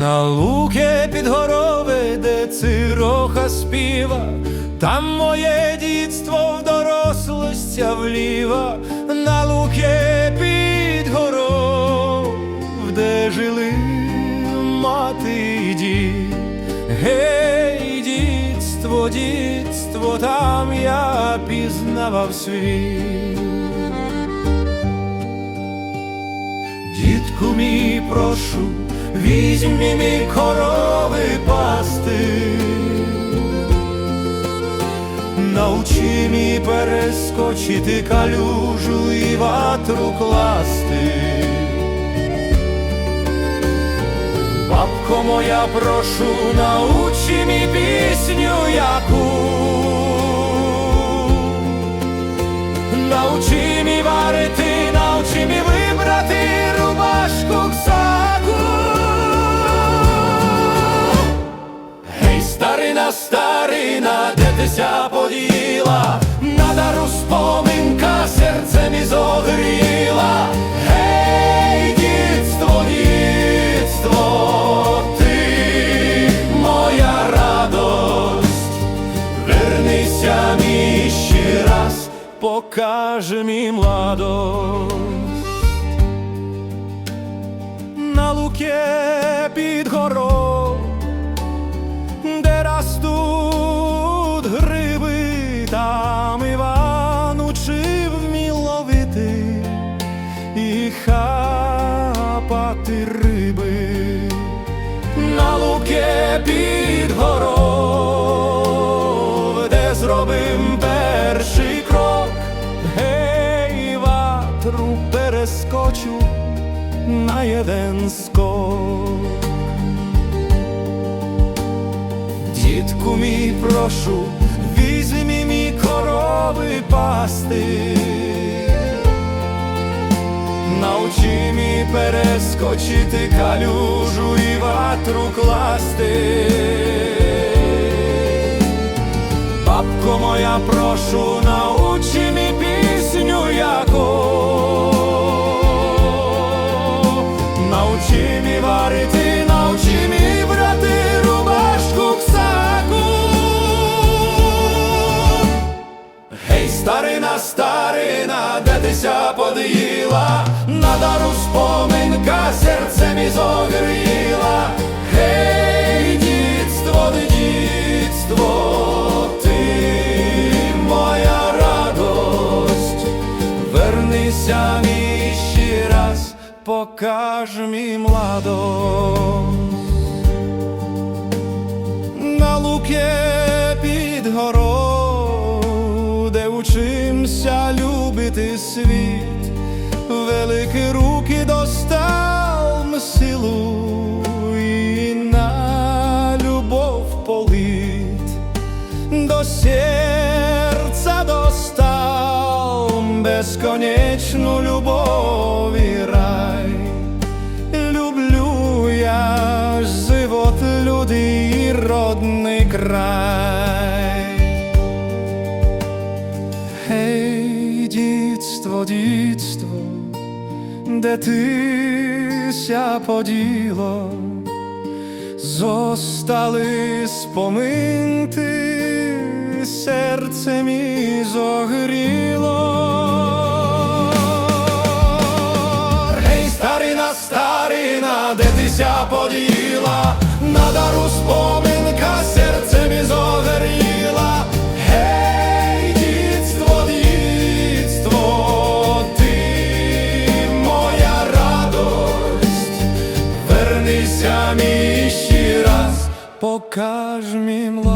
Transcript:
На луки під горове, де цироха співа, там моє дітство в дорослостя вліва, на луки під горов, де жили мати і дід. Гей, дітство, дітство, там я пізнавав світ. Дітку мій прошу, візьмі мій корови пасти, научи мій перескочити калюжу і ватру класти. Бабко моя, прошу, научи мій пісню яку. Научи мій старина, де ти ся поділа? На дару споминка серце мі зогріла. Гей, дітство, дітство, ти моя радость. Вернися мій ще раз, покаже мій младость. І хапати риби. На луке під горою, де зробим перший крок, гей, ватру перескочу на єден скок. Дітку мій прошу, візьмі мій корови пасти. Научи мій перескочити калюжу і ватру класти. Бабко моя, прошу, научи мій пісню яку. Научи мій варити, научи мій старина, старина, де ти ся поділа, на дару споминка серце мі зогріла. Гей, дітство, дітство, ти моя радость, вернися мій ще раз, покаж мій младость. На луке під горою, любити світ, великі руки достав силу і на любов полит, до серця достав безконечну любов і рай. Люблю я живот, люди і родний край. Дітство, де ти ся поділо, зостали споминти, серце мій зогріло. Гей, старина, старина, де ти ся поділа, на покаж мій младость.